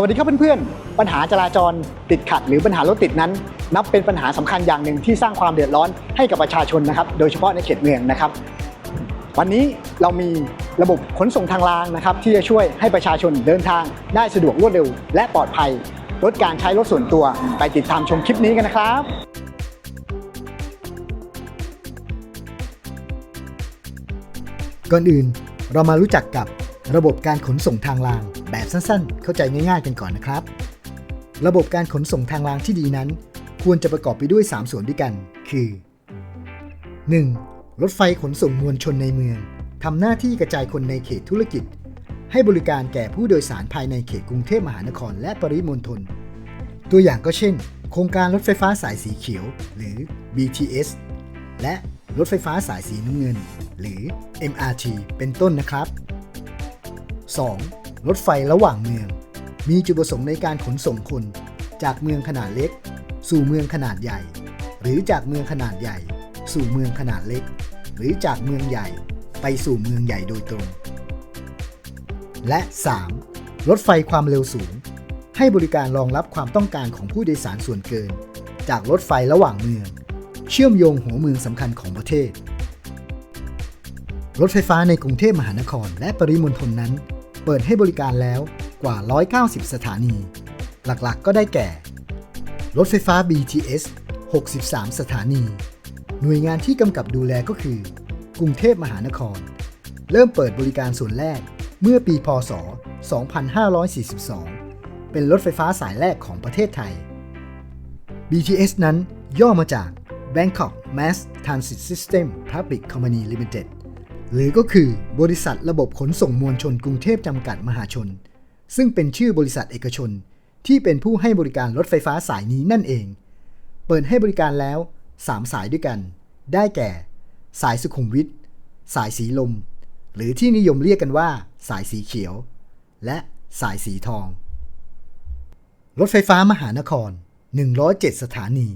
สวัสดีครับเพื่อนๆ ปัญหาจราจรติดขัดหรือปัญหารถติดนั้น นับเป็นปัญหาสำคัญอย่างหนึ่งที่สร้างความเดือดร้อนให้กับประชาชนนะครับ โดยเฉพาะในเขตเมืองนะครับ วันนี้เรามีระบบขนส่งทางรางนะครับ ที่จะช่วยให้ประชาชนเดินทางได้สะดวกรวดเร็ว และปลอดภัยลดการใช้รถส่วนตัวไปติดตามชมคลิปนี้กันนะครับก่อนอื่นเรามารู้จักกับระบบการขนส่งทางราง แบบสั้นๆ เข้าใจง่ายๆ กันก่อนนะครับ ระบบการขนส่งทางรางที่ดีนั้น ควรจะประกอบไปด้วย 3 ส่วนด้วยกัน คือ 1. รถไฟขนส่งมวลชนในเมืองทำหน้าที่กระจายคนในเขตธุรกิจ ให้บริการแก่ผู้โดยสารภายในเขตกรุงเทพมหานครและปริมณฑล ตัวอย่างก็เช่น โครงการรถไฟฟ้าสายสีเขียว หรือ BTS และรถไฟฟ้าสายสีน้ำเงิน หรือ MRT เป็นต้นนะครับ 2. รถไฟระหว่างเมือง มีจุดประสงค์ในการขนส่งคน จากเมืองขนาดเล็ก สู่เมืองขนาดใหญ่ หรือจากเมืองขนาดใหญ่ สู่เมืองขนาดเล็ก หรือจากเมืองใหญ่ ไปสู่เมืองใหญ่โดยตรง และ 3. รถไฟความเร็วสูง ให้บริการรองรับความต้องการของผู้โดยสารส่วนเกิน จากรถไฟระหว่างเมือง เชื่อมโยงหัวเมืองสำคัญของประเทศ รถไฟฟ้าในกรุงเทพมหานครและปริมณฑลนั้น เปิดให้บริการแล้วกว่า 190 สถานี หลักๆก็ได้แก่ รถไฟฟ้า BTS 63 สถานี หน่วยงานที่กำกับดูแลก็คือ กรุงเทพมหานคร เริ่มเปิดบริการส่วนแรกเมื่อปีพศ 2542 เป็นรถไฟฟ้าสายแรกของประเทศไทย BTS นั้นย่อมาจาก Bangkok Mass Transit System Public Company Limited หรือก็คือบริษัทระบบขนส่งมวลชนกรุงเทพจำกัดมหาชน ซึ่งเป็นชื่อบริษัทเอกชน ที่เป็นผู้ให้บริการรถไฟฟ้าสายนี้นั่นเอง เปิดให้บริการแล้ว 3 สายด้วยกัน ได้แก่ สายสุขุมวิท สายสีลม หรือที่นิยมเรียกกันว่า สายสีเขียว และสายสีทอง รถไฟฟ้ามหานคร 107 สถานี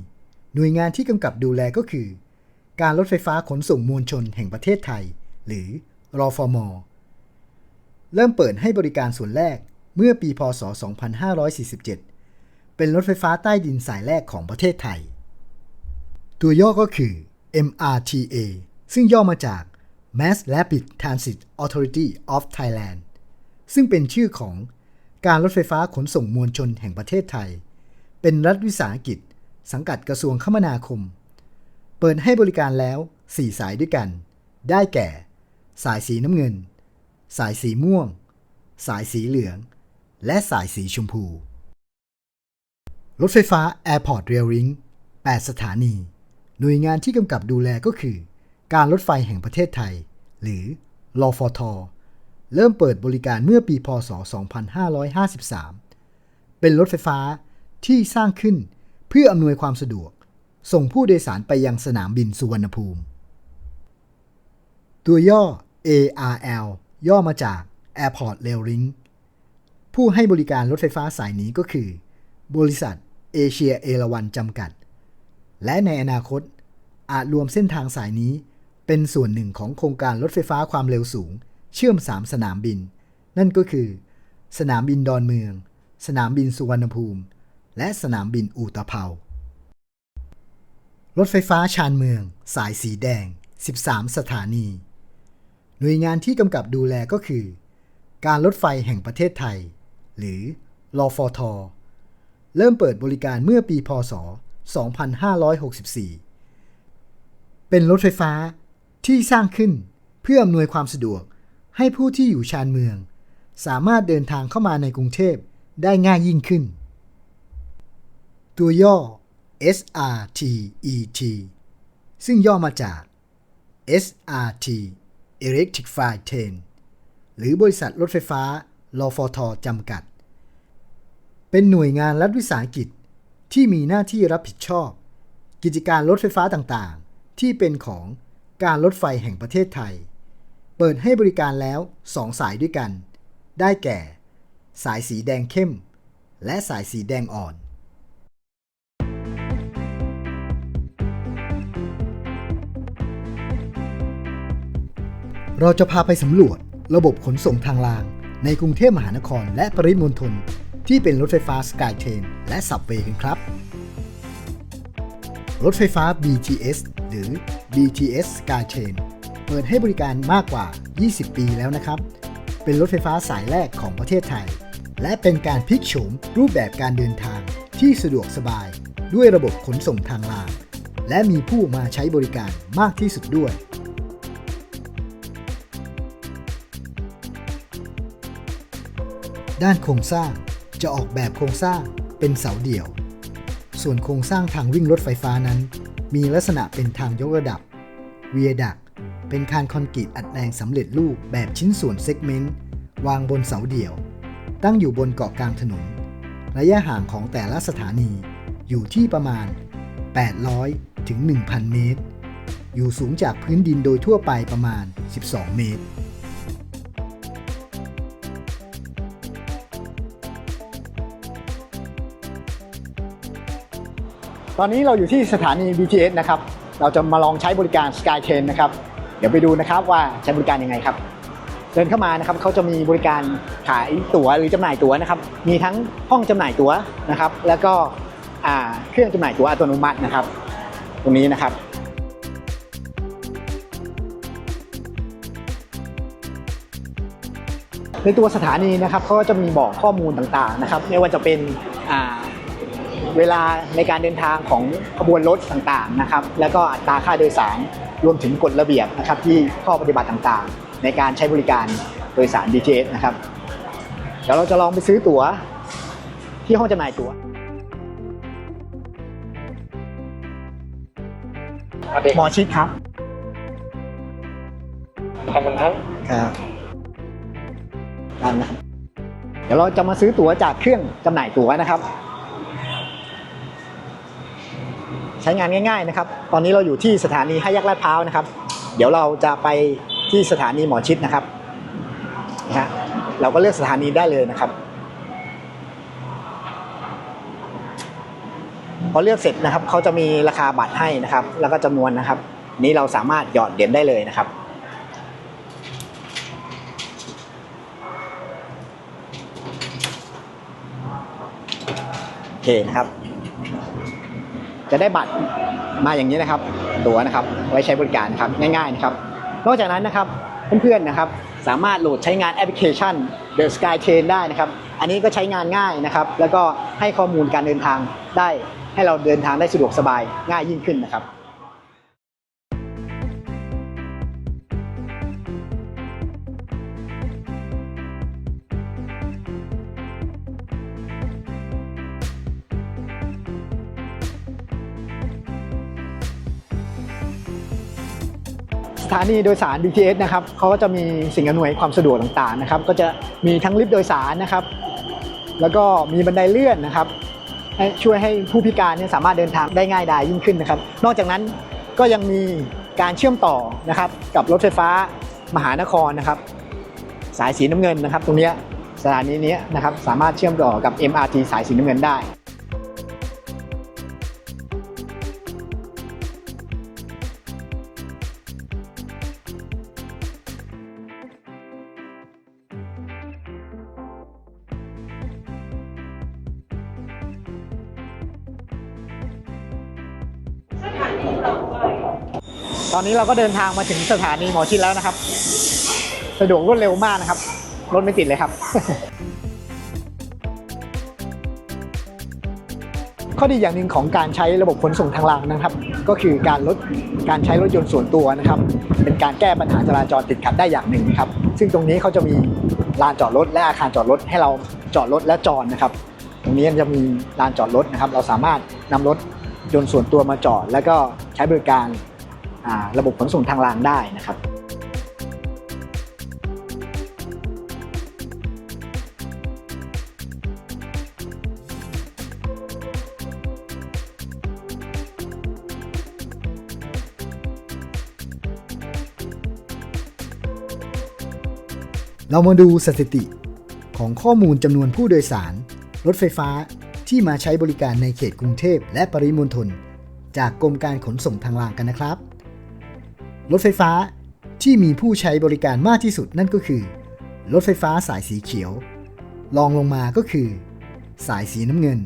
หน่วยงานที่กำกับดูแลก็คือ การรถไฟฟ้าขนส่งมวลชนแห่งประเทศไทย หรือรอฟอร์มอเริ่มเปิดให้บริการส่วนแรกเมื่อปีพศ 2547 เป็นรถไฟฟ้าใต้ดินสายแรกของประเทศไทย ตัวย่อก็คือ MRTA ซึ่งย่อมาจาก Mass Rapid Transit Authority of Thailand ซึ่งเป็นชื่อของการรถไฟฟ้าขนส่งมวลชนแห่งประเทศไทย เป็นรัฐวิสาหกิจ สังกัดกระทรวงคมนาคม เปิดให้บริการแล้ว 4 สายด้วยกัน ได้แก่ สายสีน้ำเงิน สายสีม่วง สายสีเหลือง และสายสีชมพู รถไฟฟ้า Airport Rail Link 8สถานี หน่วยงานที่กำกับดูแลก็คือ การรถไฟแห่งประเทศไทย หรือรอฟท เริ่มเปิดบริการเมื่อปีพศ 2553 เป็นรถไฟฟ้าที่สร้างขึ้นเพื่ออำนวยความสะดวก ส่งผู้โดยสารไปยังสนามบินสุวรรณภูมิ ตัวย่อ ARL ย่อมาจาก Airport Rail Link ผู้ให้บริการรถไฟฟ้าสายนี้ก็คือ บริษัทเอเชียเอราวันจำกัด และในอนาคตอาจรวมเส้นทางสายนี้ เป็นส่วนหนึ่งของโครงการรถไฟฟ้าความเร็วสูง เชื่อม 3 สนามบิน นั่นก็คือ สนามบินดอนเมือง สนามบินสุวรรณภูมิ และสนามบินอูตะเภารถไฟฟ้าชานเมือง สายสีแดง 13 สถานี หน่วยงานที่กำกับดูแลก็คือ การรถไฟแห่งประเทศไทย หรือรอฟอทเริ่มเปิดบริการเมื่อปีพศ 2564 เป็นรถไฟฟ้าที่สร้างขึ้นเพื่ออำนวยความสะดวกให้ผู้ที่อยู่ชานเมือง สามารถเดินทางเข้ามาในกรุงเทพได้ง่ายยิ่งขึ้น ตัวย่อ SRTET ซึ่งย่อมาจาก SRT Electrify Train หรือบริษัทรถไฟฟ้ารอฟทจำกัด เป็นหน่วยงานรัฐวิสาหกิจที่มีหน้าที่รับผิดชอบ กิจการรถไฟฟ้าต่างๆ ที่เป็นของการรถไฟแห่งประเทศไทย เปิดให้บริการแล้ว2สายด้วยกัน ได้แก่ สายสีแดงเข้ม และสายสีแดงอ่อน เราจะพาไปสำรวจระบบขนส่งทางราง ในกรุงเทพมหานครและปริมณฑลที่เป็นรถไฟฟ้าสกายเทนและสับเวย์กันครับ รถไฟฟ้า BTS หรือ BTS SkyTrain เปิดให้บริการมากกว่า 20 ปีแล้วนะครับ เป็นรถไฟฟ้าสายแรกของประเทศไทย และเป็นการพลิกโฉมรูปแบบการเดินทางที่สะดวกสบาย ด้วยระบบขนส่งทางราง และมีผู้มาใช้บริการมากที่สุดด้วย ด้านโครงสร้างจะออกแบบโครงสร้างเป็นเสาเดี่ยว ส่วนโครงสร้างทางวิ่งรถไฟฟ้านั้น มีลักษณะเป็นทางยกระดับ เวียดัก เป็นคานคอนกรีตอัดแรงสำเร็จรูปแบบชิ้นส่วนเซกเมนต์ วางบนเสาเดี่ยว ตั้งอยู่บนเกาะกลางถนน ระยะห่างของแต่ละสถานีอยู่ที่ประมาณ 800 ถึง 1,000 เมตร อยู่สูงจากพื้นดินโดยทั่วไปประมาณ 12 เมตร อนนี้เราอยู่ที่สถานี BTS นะครับ เราจะมาลองใช้บริการ SkyTrain นะครับ เดี๋ยวไปดูนะครับว่าใช้บริการยังไงครับ เดินเข้ามานะครับเขาจะมีบริการขายตั๋วหรือจำหน่ายตั๋วนะครับ มีทั้งห้องจำหน่ายตั๋วนะครับ แล้วก็เครื่องจำหน่ายตั๋วอัตโนมัตินะครับ ตรงนี้นะครับในตัวสถานีนะครับเขาก็จะมีบอกข้อมูลต่างๆนะครับไม่ว่าจะเป็น เวลาในการเดินทางของขบวนรถต่างๆนะครับแล้วก็อัตราค่าโดยสารรวมถึงกฎระเบียบนะครับที่ข้อปฏิบัติต่างๆ ในการใช้บริการโดยสาร BTS นะครับเดี๋ยวเราจะลองไปซื้อตั๋วที่ห้องจำหน่ายตั๋วหมอชิดครับขอบคุณครับครับตามนะครับเดี๋ยวเราจะมาซื้อตั๋วจากเครื่องจำหน่ายตั๋วนะครับ ใช้งานง่ายๆนะครับ ตอนนี้เราอยู่ที่สถานีห้าแยกลาดพร้าวนะครับ เดี๋ยวเราจะไปที่สถานีหมอชิดนะครับนะฮะเราก็เลือกสถานีได้เลยนะครับ พอเลือกเสร็จนะครับเขาจะมีราคาบัตรให้นะครับ แล้วก็จำนวนนะครับ นี้เราสามารถหยอดเหรียญได้เลยนะครับโอเคนะครับ จะได้บัตรมาอย่างนี้นะครับ ตั๋วนะครับไว้ใช้บริการครับง่ายๆนะครับนอกจากนั้นนะครับเพื่อนๆนะครับสามารถโหลดใช้งานแอปพลิเคชัน The Sky Train ได้นะครับ อันนี้ก็ใช้งานง่ายนะครับ แล้วก็ให้ข้อมูลการเดินทางได้ให้เราเดินทางได้สะดวกสบายง่ายยิ่งขึ้นนะครับ ถานีโดยสาร BTS นะครับเขาก็จะมีสิ่งอำนวยความสะดวกต่างๆนะครับ ก็จะมีทั้งลิฟต์โดยสารนะครับ แล้วก็มีบันไดเลื่อนนะครับช่วยให้ผู้พิการเนี่ยสามารถเดินทางได้ง่ายดายยิ่งขึ้นนะครับ นอกจากนั้นก็ยังมีการเชื่อมต่อนะครับ กับรถไฟฟ้ามหานครนะครับ สายสีน้ำเงินนะครับ ตรงนี้สถานีนี้นะครับสามารถเชื่อมต่อกับ MRT สายสีน้ำเงินได้ ตอนนี้เราก็เดินทางมาถึงสถานีหมอชิดแล้วนะครับ สะดวกรวดเร็วมากนะครับ รถไม่ติดเลยครับ ข้อดีอย่างหนึ่งของการใช้ระบบขนส่งทางรางนะครับ ก็คือการลดการใช้รถยนต์ส่วนตัวนะครับ เป็นการแก้ปัญหาจราจรติดขัดได้อย่างหนึ่งครับ ซึ่งตรงนี้เขาจะมีลานจอดรถและอาคารจอดรถให้เราจอดรถและจอดนะครับ ตรงนี้จะมีลานจอดรถนะครับ เราสามารถนำรถยนต์ส่วนตัวมาจอด แล้วก็ใช้บริการ ระบบขนส่งทางรางได้นะครับเรามาดูสถิติของข้อมูลจำนวนผู้โดยสาร รถไฟฟ้าที่มาใช้บริการในเขตกรุงเทพและปริมณฑลจากกรมการขนส่งทางรางกันนะครับ รถไฟฟ้าที่มีผู้ใช้บริการมากที่สุดนั่นก็คือ รถไฟฟ้าสายสีเขียวรองลงมาก็คือ สายสีน้ำเงิน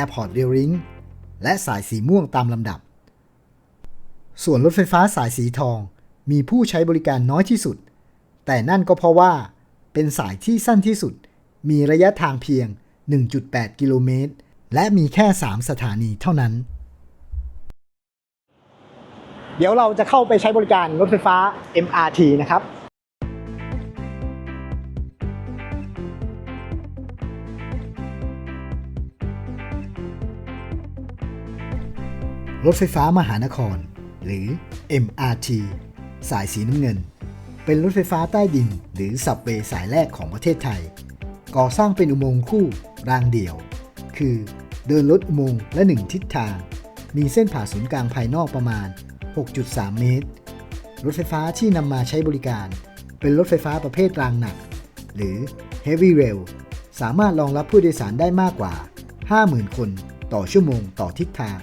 Airport Rail Link และสายสีม่วงตามลำดับ ส่วนรถไฟฟ้าสายสีทอง มีผู้ใช้บริการน้อยที่สุด แต่นั่นก็เพราะว่า เป็นสายที่สั้นที่สุด มีระยะทางเพียง 1.8 กิโลเมตร และมีแค่ 3 สถานีเท่านั้น เดี๋ยวเราจะเข้าไปใช้บริการรถไฟฟ้า MRT นะครับรถไฟฟ้ามหานคร หรือ MRT สายสีน้ำเงิน เป็นรถไฟฟ้าใต้ดิน หรือสับเวย์สายแรกของประเทศไทย ก่อสร้างเป็นอุโมงค์คู่รางเดี่ยว คือเดินรถอุโมงค์และ1ทิศทาง มีเส้นผ่าศูนย์กลางภายนอกประมาณ 6.3 เมตร รถไฟฟ้าที่นำมาใช้บริการ เป็นรถไฟฟ้าประเภทรางหนัก หรือ Heavy Rail สามารถรองรับผู้โดยสารได้มากกว่า 50,000 คนต่อชั่วโมงต่อทิศทาง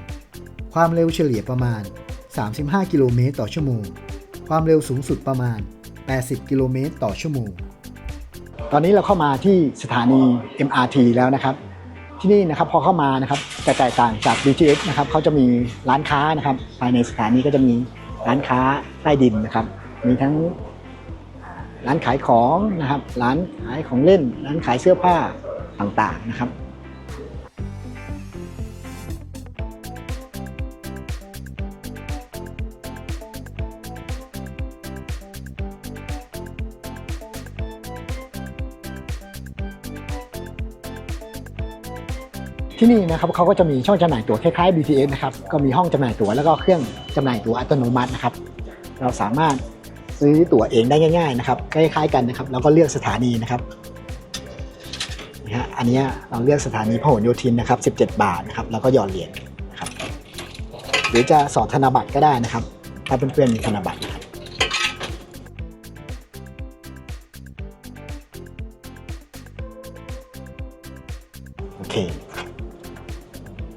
ความเร็วเฉลี่ยประมาณ 35 กิโลเมตรต่อชั่วโมง ความเร็วสูงสุดประมาณ 80 กิโลเมตรต่อชั่วโมง ตอนนี้เราเข้ามาที่สถานี MRT แล้วนะครับ ที่นี่นะครับพอเข้ามานะครับจะแตกต่างจาก BTS นะครับเขาจะมีร้านค้านะครับ ภายในสถานีก็จะมีร้านค้าใต้ดินนะครับ มีทั้งร้านขายของนะครับ ร้านขายของเล่น ร้านขายเสื้อผ้าต่างๆนะครับ ที่นี่นะครับเขาก็จะมีช่องจำหน่ายตั๋วคล้ายๆ BTS นะครับก็มีห้องจำหน่ายตั๋วแล้วก็เครื่องจำหน่ายตั๋วอัตโนมัตินะครับเราสามารถซื้อตั๋วเองได้ง่ายๆนะครับคล้ายๆกันนะครับแล้วก็เลือกสถานีนะครับนะฮะอันนี้เราเลือกสถานีพหลโยธินนะครับ 17 บาทนะครับแล้วก็หยอดเหรียญนะครับหรือจะสอดธนบัตรก็ได้นะครับ ถ้าเพื่อนๆมีธนบัตรนะครับโอเค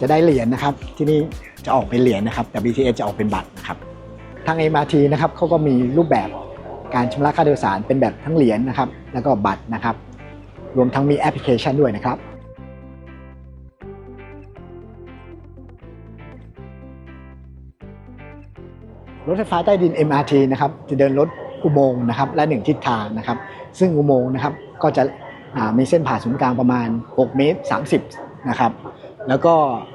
จะได้เหรียญนะครับ ที่นี่จะออกเป็นเหรียญนะครับ แต่ BTS จะออกเป็นบัตรนะครับทาง MRT นะครับเขาก็มีรูปแบบการชำระค่าโดยสารเป็นแบบทั้งเหรียญนะครับ แล้วก็บัตรนะครับ รวมทั้งมีแอปพลิเคชันด้วยนะครับรถไฟฟ้าใต้ดิน MRT นะครับจะเดินรถอุโมงค์นะครับและหนึ่งทิศทางนะครับ ซึ่งอุโมงค์นะครับก็จะมีเส้นผ่าศูนย์กลางประมาณ 6 เมตร 30 นะครับ แล้วก็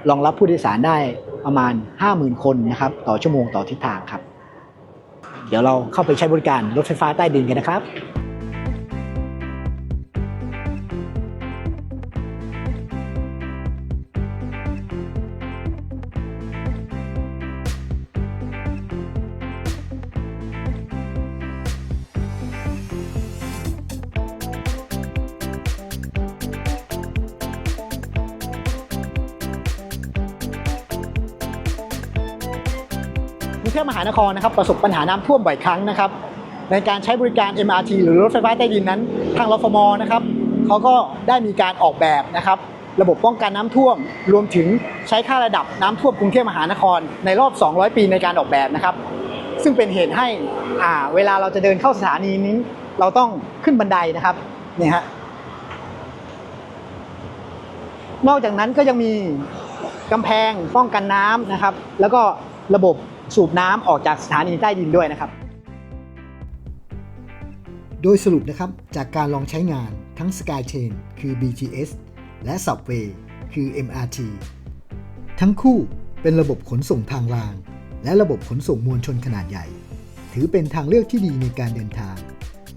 รองรับผู้โดยสารได้ประมาณ 50,000 คนนะครับต่อชั่วโมงต่อทิศทางครับ เดี๋ยวเราเข้าไปใช้บริการรถไฟฟ้าใต้ดินกันนะครับ กรุงเทพมหานครนะครับประสบปัญหาน้ำท่วมบ่อยครั้งนะครับ ในการใช้บริการ MRT หรือรถไฟฟ้าใต้ดินนั้น ทางรฟมนะครับเขาก็ได้มีการออกแบบนะครับ ระบบป้องกันน้ำท่วม รวมถึงใช้ค่าระดับน้ำท่วมกรุงเทพมหานคร ในรอบ 200 ปีในการออกแบบนะครับ ซึ่งเป็นเหตุให้อ่าเวลาเราจะเดินเข้าสถานีนี้ เราต้องขึ้นบันไดนะครับเนี่ยฮะนอกจากนั้นก็ยังมีกำแพงป้องกันน้ำนะครับ แล้วก็ระบบ สูบน้ำออกจากสถานีใต้ดินด้วยนะครับ โดยสรุปนะครับจากการลองใช้งานทั้ง SkyTrain คือ BTS และ Subway คือ MRT ทั้งคู่เป็นระบบขนส่งทางราง และระบบขนส่งมวลชนขนาดใหญ่ ถือเป็นทางเลือกที่ดีในการเดินทาง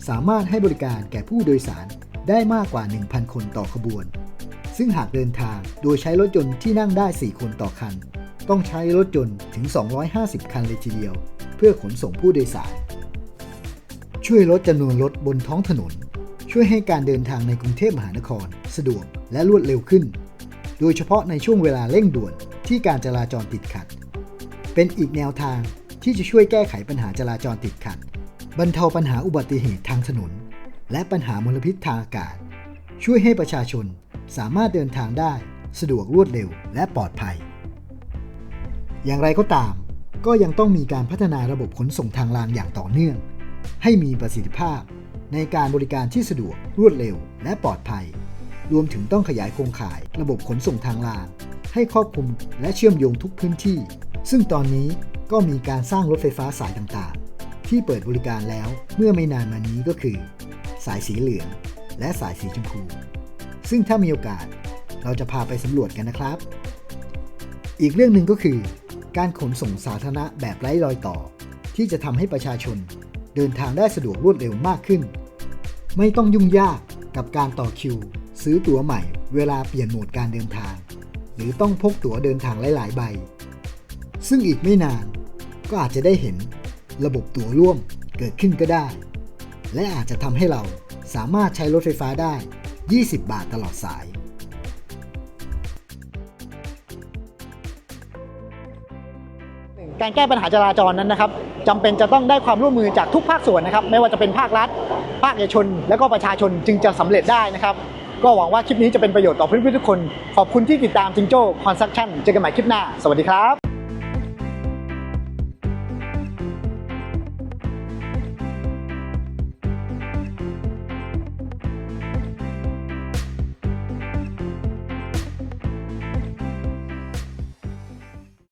สามารถให้บริการแก่ผู้โดยสารได้มากกว่า 1,000 คนต่อขบวน ซึ่งหากเดินทางโดยใช้รถยนต์ที่นั่งได้ 4 คนต่อคัน ต้องใช้รถยนต์ถึง 250 คันเลยทีเดียว เพื่อขนส่งผู้โดยสาร ช่วยลดจำนวนรถบนท้องถนน ช่วยให้การเดินทางในกรุงเทพมหานคร สะดวกและรวดเร็วขึ้น โดยเฉพาะในช่วงเวลาเร่งด่วนที่การจราจรติดขัด เป็นอีกแนวทางที่จะช่วยแก้ไขปัญหาจราจรติดขัด บรรเทาปัญหาอุบัติเหตุทางถนน และปัญหามลพิษทางอากาศ ช่วยให้ประชาชนสามารถเดินทางได้ สะดวกรวดเร็วและปลอดภัย อย่างไรก็ตาม ก็ยังต้องมีการพัฒนาระบบขนส่งทางรางอย่างต่อเนื่อง ให้มีประสิทธิภาพ ในการบริการที่สะดวกรวดเร็ว และปลอดภัย รวมถึงต้องขยายโครงข่าย ระบบขนส่งทางราง ให้ครอบคลุมและเชื่อมโยงทุกพื้นที่ ซึ่งตอนนี้ก็มีการสร้างรถไฟฟ้าสายต่างๆ ที่เปิดบริการแล้วเมื่อไม่นานมานี้ก็คือ สายสีเหลือง และสายสีชมพู ซึ่งถ้ามีโอกาสเราจะพาไปสำรวจกันนะครับ อีกเรื่องหนึ่งก็คือ การขนส่งสาธารณะแบบไร้รอยต่อ ที่จะทำให้ประชาชนเดินทางได้สะดวกรวดเร็วมากขึ้น ไม่ต้องยุ่งยากกับการต่อคิว ซื้อตั๋วใหม่เวลาเปลี่ยนโหมดการเดินทาง หรือต้องพกตั๋วเดินทางหลาย ๆ ใบ ซึ่งอีกไม่นานก็อาจจะได้เห็นระบบตั๋วร่วมเกิดขึ้นก็ได้ และอาจจะทำให้เราสามารถใช้รถไฟฟ้าได้ 20 บาทตลอดสาย การแก้ปัญหาจราจรนั้นนะครับจำเป็นจะต้องได้ความร่วมมือจากทุกภาคส่วนนะครับ ไม่ว่าจะเป็นภาครัฐ ภาคเอกชน และก็ประชาชนจึงจะสำเร็จได้นะครับ ก็หวังว่าคลิปนี้จะเป็นประโยชน์ต่อเพื่อนๆทุกคน ขอบคุณที่ติดตามจิงโจ้คอนสตรัคชั่นเจอกันใหม่คลิปหน้า สวัสดีครับ